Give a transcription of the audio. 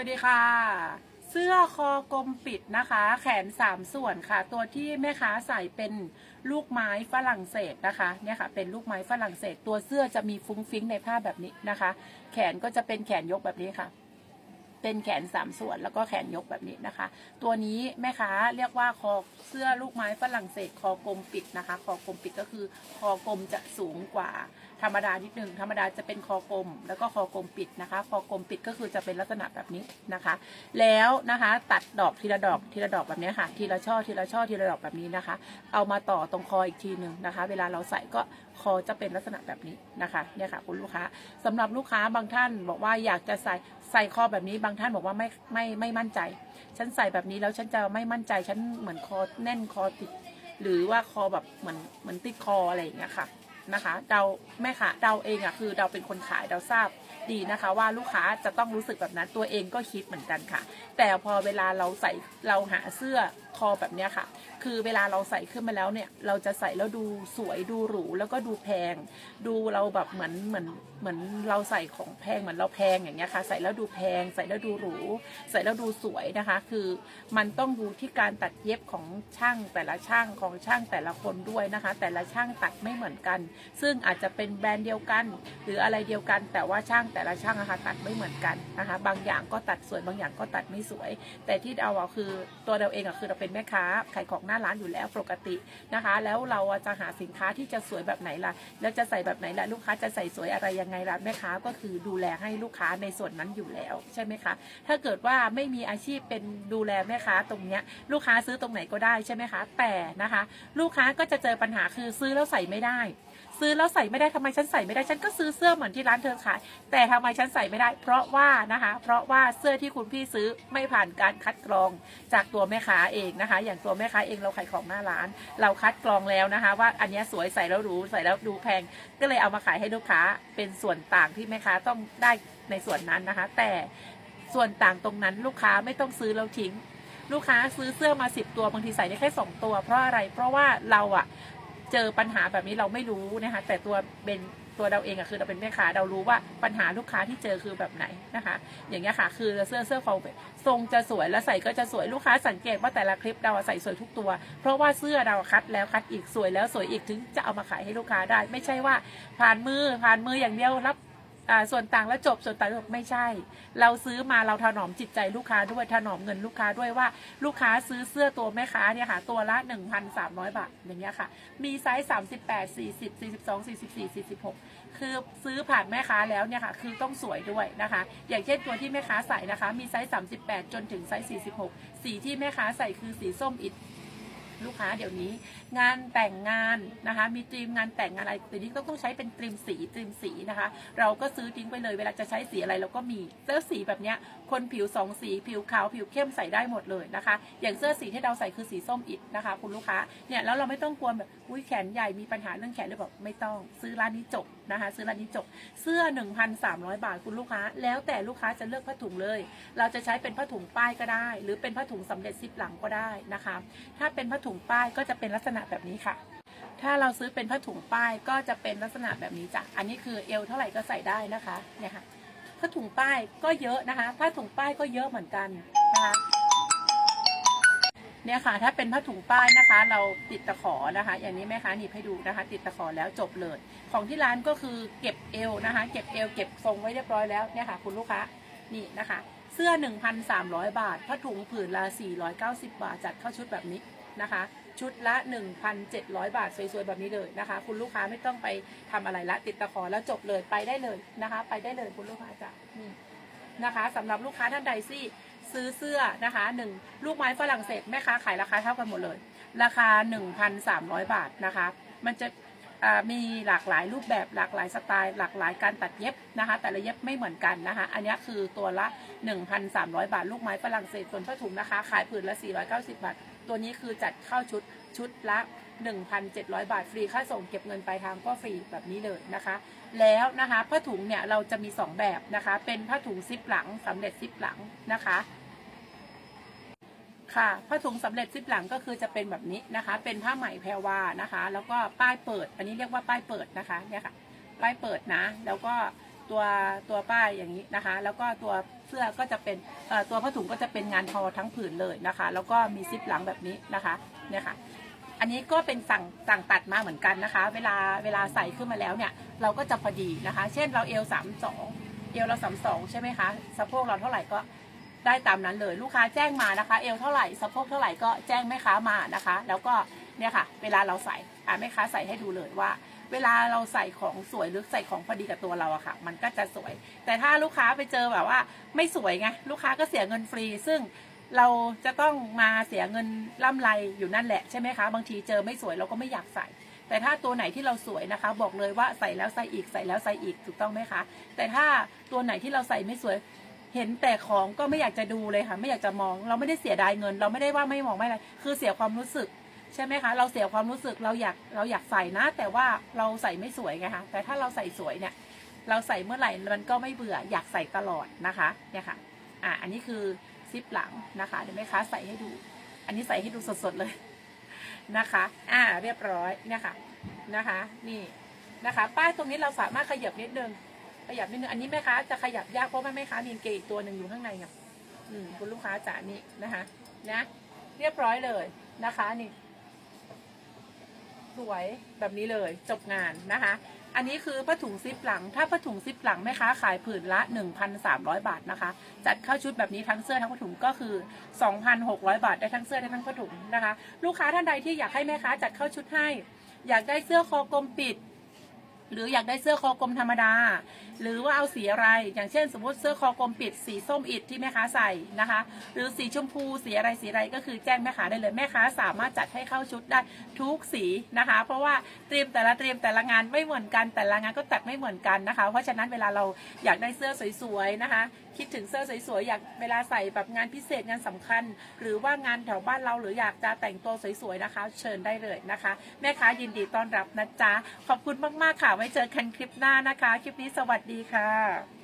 วัสดีค่ะ เสื้อคอกลมปิดนะคะ แขนสามส่วนค่ะ ตัวที่แม่ค้าใส่เป็นลูกไม้ฝรั่งเศสนะคะเนี่ยค่ะเป็นลูกไม้ฝรั่งเศส ตัวเสื้อจะมีฟุ้งฟิ้งในผ้าแบบนี้นะคะ แขนก็จะเป็นแขนยกแบบนี้ค่ะ เป็นแขนสามส่วนแล้วก็แขนยกแบบนี้นะคะ ตัวนี้แม่ค้าเรียกว่าคอเสื้อลูกไม้ฝรั่งเศส คอกลมปิดนะคะ คอกลมปิดก็คือคอกลมจะสูงกว่า ธรรมดานิดนึงธรรมดาจะเป็นคอกลม แล้วก็คอกลมปิดนะคะ คอกลมปิดก็คือจะเป็นลักษณะแบบนี้นะคะ แล้วนะคะตัดดอกทีละดอกทีละดอกแบบนี้ค่ะ ทีละช่อทีละช่อทีละดอกแบบนี้นะคะ เอามาต่อตรงคออีกทีหนึ่งนะคะ เวลาเราใส่ก็คอจะเป็นลักษณะแบบนี้นะคะเนี่ยค่ะคุณลูกค้าสำหรับลูกค้าบางท่านบอกว่าอยากจะใส่ใส่คอแบบนี้บางท่านบอกว่าไม่ไม่ไม่มั่นใจ ฉันใส่แบบนี้แล้วฉันจะไม่มั่นใจฉันเหมือนคอแน่นคอติดหรือว่าคอแบบเหมือนเหมือนติดคออะไรอย่างเงี้ยค่ะ นะคะเดาแม่ค้าเดาเองอะคือเดาเป็นคนขายเดาทราบดีนะคะว่าลูกค้าจะต้องรู้สึกแบบนั้นตัวเองก็คิดเหมือนกันค่ะ แต่พอเวลาเราใส่เราหาเสื้อคอแบบเนี้ยค่ะ คือเวลาเราใส่ขึ้นมาแล้วเนี่ย เราจะใส่แล้วดูสวยดูหรูแล้วก็ดูแพง ดูเราแบบเหมือนเหมือนเหมือนเราใส่ของแพงเหมือนเราแพงอย่างเงี้ยค่ะ ใส่แล้วดูแพง ใส่แล้วดูหรู ใส่แล้วดูสวยนะคะ คือมันต้องดูที่การตัดเย็บของช่างแต่ละช่างของช่างแต่ละคนด้วยนะคะ แต่ละช่างตัดไม่เหมือนกัน ซึ่งอาจจะเป็นแบรนด์เดียวกัน หรืออะไรเดียวกัน แต่ว่าช่างแต่ละช่างนะคะตัดไม่เหมือนกันนะคะ บางอย่างก็ตัดสวยบางอย่างก็ตัดไม่สวย แต่ที่เราอะคือตัวเราเองอะคือเราเป็นแม่ค้าขายของหน้าร้านอยู่แล้วปกตินะคะ แล้วเราจะหาสินค้าที่จะสวยแบบไหนล่ะ แล้วจะใส่แบบไหนล่ะลูกค้าจะใส่สวยอะไรยังไงล่ะแม่ค้าก็คือดูแลให้ลูกค้าในส่วนนั้นอยู่แล้วใช่ไหมคะถ้าเกิดว่าไม่มีอาชีพเป็นดูแลแม่ค้าตรงเนี้ยลูกค้าซื้อตรงไหนก็ได้ใช่ไหมคะ แต่นะคะ ลูกค้าก็จะเจอปัญหาคือซื้อแล้วใส่ไม่ได้ ซื้อแล้วใส่ไม่ได้ทำไมฉันใส่ไม่ได้ฉันก็ซื้อเสื้อเหมือนที่ร้านเธอขาย แต่ทำไมฉันใส่ไม่ได้ เพราะว่านะคะ เพราะว่าเสื้อที่คุณพี่ซื้อไม่ผ่านการคัดกรองจากตัวแม่ค้าเองนะคะ อย่างตัวแม่ค้าเองเราขายของหน้าร้าน เราคัดกรองแล้วนะคะ ว่าอันนี้สวยใส่แล้วหรูใส่แล้วดูแพง ก็เลยเอามาขายให้ลูกค้าเป็นส่วนต่างที่แม่ค้าต้องได้ในส่วนนั้นนะคะ แต่ส่วนต่างตรงนั้นลูกค้าไม่ต้องซื้อแล้วทิ้งลูกค้าซื้อเสื้อมาสิบตัวบางทีใส่ได้แค่สองตัว เพราะอะไรเพราะว่าเราอะ เจอปัญหาแบบนี้เราไม่รู้นะคะแต่ตัวเป็นตัวเราเองอะคือเราเป็นแม่ค้าเรารู้ว่าปัญหาลูกค้าที่เจอคือแบบไหนนะคะ อย่างเงี้ยค่ะ คือเสื้อเสื้อขอทรงจะสวยแล้วใส่ก็จะสวยลูกค้าสังเกตว่าแต่ละคลิปเราใส่สวยทุกตัว เพราะว่าเสื้อเราคัดแล้วคัดอีกสวยแล้วสวยอีกถึงจะเอามาขายให้ลูกค้าได้ ไม่ใช่ว่าผ่านมือผ่านมืออย่างเดียวรับ ส่วนต่างแล้วจบส่วนต่างจบไม่ใช่ เราซื้อมาเราถนอมจิตใจลูกค้าด้วยถนอมเงินลูกค้าด้วยว่า ลูกค้าซื้อเสื้อตัวแม่ค้าเนี่ยค่ะตัวละ 1,300 บาทอย่างเงี้ยค่ะ มีไซส์ 38 40 42 44 46 คือซื้อผ่านแม่ค้าแล้วเนี่ยค่ะคือต้องสวยด้วยนะคะ อย่างเช่นตัวที่แม่ค้าใส่นะคะ มีไซส์ 38 จนถึงไซส์ 46 สีที่แม่ค้าใส่คือสีส้มอิฐ ลูกค้าเดี๋ยวนี้ งานแต่งงานนะคะ มีตรีมงานแต่งงานอะไรเดี๋ยวนี้ก็ต้องใช้เป็นตรีมสีตรีมสีนะคะ เราก็ซื้อทิ้งไปเลยเวลาจะใช้สีอะไรเราก็มีเสื้อสีแบบเนี้ยคนผิวสองสีผิวขาวผิวเข้มใส่ได้หมดเลยนะคะ อย่างเสื้อสีที่เราใส่คือสีส้มอิฐนะคะ คุณลูกค้าเนี่ยแล้วเราไม่ต้องกลัวแบบอุ้ยแขนใหญ่มีปัญหาเรื่องแขนหรือเปล่าไม่ต้อง ซื้อร้านนี้จบนะคะ ซื้อร้านนี้จบเสื้อ 1,300 บาทคุณลูกค้า แล้วแต่ลูกค้าจะเลือกผ้าถุงเลย เราจะใช้เป็นผ้าถุงป้ายก็ได้ หรือเป็นผ้าถุงสำเร็จซิปหลังก็ได้นะคะ ถ้าเป็นผ้าถุงป้ายก็จะเป็นลักษณะแบบนี้ค่ะ ถ้าเราซื้อเป็นผ้าถุงป้ายก็จะเป็นลักษณะแบบนี้จ้ะ อันนี้คือเอวเท่าไหร่ก็ใส่ได้นะคะ เนี่ยค่ะ ผ้าถุงป้ายก็เยอะนะคะ ผ้าถุงป้ายก็เยอะเหมือนกันนะคะเนี่ยค่ะ ถ้าเป็นผ้าถุงป้ายนะคะ เราติดตะขอนะคะ อย่างนี้แม่ค้าหนีบให้ดูนะคะ ติดตะขอแล้วจบเลย ของที่ร้านก็คือเก็บเอวนะคะ เก็บเอวเก็บทรงไว้เรียบร้อยแล้วเนี่ยค่ะ คุณลูกค้านี่นะคะ เสื้อ 1,300 บาทผ้าถุงผืนละ490 บาท จัดเข้าชุดแบบนี้ นะคะ ชุดละ 1,700 บาทสวยๆแบบนี้เลยนะคะ คุณลูกค้าไม่ต้องไปทำอะไรละติดตะขอแล้วจบเลยไปได้เลยนะคะ ไปได้เลยคุณลูกค้าจ้ะนี่นะคะสำหรับลูกค้าท่านใดที่ซื้อเสื้อนะคะหนึ่งลูกไม้ฝรั่งเศสแม่ค้าขายราคาเท่ากันหมดเลย ราคา 1,300 บาทนะคะ มันจะ มีหลากหลายรูปแบบหลากหลายสไตล์ หลากหลายการตัดเย็บนะคะ แต่ละเย็บไม่เหมือนกันนะคะ อันนี้คือตัวละ 1,300 บาท ลูกไม้ฝรั่งเศสส่วนผ้าถุงนะคะ ขายผืนละ 490 บาท ตัวนี้คือจัดเข้าชุดชุดละ 1,700 บาทฟรีค่าส่งเก็บเงินปลายทางก็ฟรีแบบนี้เลยนะคะ แล้วนะคะผ้าถุงเนี่ยเราจะมี 2 แบบนะคะ เป็นผ้าถุงซิปหลังสำเร็จซิปหลังนะคะ ค่ะผ้าถุงสำเร็จซิปหลังก็คือจะเป็นแบบนี้นะคะ เป็นผ้าไหมแพรวานะคะ แล้วก็ป้ายเปิด อันนี้เรียกว่าป้ายเปิดนะคะเนี่ยค่ะ ป้ายเปิดนะ แล้วก็ตัวตัวป้ายอย่างนี้นะคะ แล้วก็ตัวเสื้อก็จะเป็นตัวผ้าถุงก็จะเป็นงานทอทั้งผืนเลยนะคะ แล้วก็มีซิปหลังแบบนี้นะคะเนี่ยค่ะอันนี้ก็เป็นสั่งสั่งตัดมาเหมือนกันนะคะ เวลาเวลาใส่ขึ้นมาแล้วเนี่ย เราก็จะพอดีนะคะ เช่นเราเอลสามสองเอลเราสามสองใช่ไหมคะสะโพกเราเท่าไหร่ก็ ได้ตามนั้นเลยลูกค้าแจ้งมานะคะ เอลเท่าไหร่สะโพกเท่าไหร่ก็แจ้งแม่ค้ามานะคะ แล้วก็เนี่ยค่ะ เวลาเราใส่อ่าแม่ค้าใส่ให้ดูเลยว่า เวลาเราใส่ของสวยหรือใส่ของพอดีกับตัวเราอะค่ะ มันก็จะสวย แต่ถ้าลูกค้าไปเจอแบบว่าไม่สวยไงลูกค้าก็เสียเงินฟรี ซึ่งเราจะต้องมาเสียเงินล่ำไรอยู่นั่นแหละใช่ไหมคะบางทีเจอไม่สวยเราก็ไม่อยากใส่ แต่ถ้าตัวไหนที่เราสวยนะคะ บอกเลยว่าใส่แล้วใส่อีกใส่แล้วใส่อีกถูกต้องไหมคะ แต่ถ้าตัวไหนที่เราใส่ไม่สวย เห็นแต่ของก็ไม่อยากจะดูเลยค่ะ ไม่อยากจะมอง เราไม่ได้เสียดายเงิน เราไม่ได้ว่าไม่มองไม่อะไร คือเสียความรู้สึกใช่ไหมคะ เราเสียความรู้สึกเราอยากเราอยากใส่นะ แต่ว่าเราใส่ไม่สวยไงคะ แต่ถ้าเราใส่สวยเนี่ย เราใส่เมื่อไหร่มันก็ไม่เบื่ออยากใส่ตลอดนะคะเนี่ยค่ะ อะอันนี้คือซิปหลังนะคะเดี๋ยวแม่ค้าใส่ให้ดู อันนี้ใส่ให้ดูสดๆเลยนะคะ อ่า เรียบร้อยเนี่ยค่ะนะคะ นี่นะคะ ป้ายตรงนี้เราสามารถขยับนิดนึง ขยับนิดนึงอันนี้แม่ค้าจะขยับยากเพราะว่าแม่ค้ามีเกอีกตัวหนึ่งอยู่ข้างในไงอืมคุณลูกค้าจ๋านี่นะคะนะเรียบร้อยเลยนะคะนี่สวยแบบนี้เลยจบงานนะคะ อันนี้คือผ้าถุงซิปหลัง ถ้าผ้าถุงซิปหลังแม่ค้าขายผืนละ 1,300 บาทนะคะ จัดเข้าชุดแบบนี้ทั้งเสื้อทั้งผ้าถุงก็คือ 2,600 บาทได้ทั้งเสื้อได้ทั้งผ้าถุงนะคะ ลูกค้าท่านใดที่อยากให้แม่ค้าจัดเข้าชุดให้ อยากได้เสื้อคอกลมปิด หรืออยากได้เสื้อคอกลมธรรมดา หรือว่าเอาสีอะไร อย่างเช่น สมมติเสื้อคอกลมปิดสีส้มอิดที่แม่ค้าใส่นะคะ หรือสีชมพูสีอะไรสีอะไรก็คือแจ้งแม่ค้าได้เลยแม่ค้าสามารถจัดให้เข้าชุดได้ทุกสีนะคะ เพราะว่าเตรียมแต่ละเตรียมแต่ละงานไม่เหมือนกันแต่ละงานก็ตัดไม่เหมือนกันนะคะ เพราะฉะนั้นเวลาเราอยากได้เสื้อสวยๆนะคะ คิดถึงเสื้อสวยๆอยากเวลาใส่แบบงานพิเศษงานสำคัญ หรือว่างานแถวบ้านเราหรืออยากจะแต่งตัวสวยๆนะคะ เชิญได้เลยนะคะ แม่ค้ายินดีต้อนรับนะจ๊ะขอบคุณมากๆค่ะไว้เจอกันคลิปหน้านะคะ คลิปนี้สวัสดีค่ะ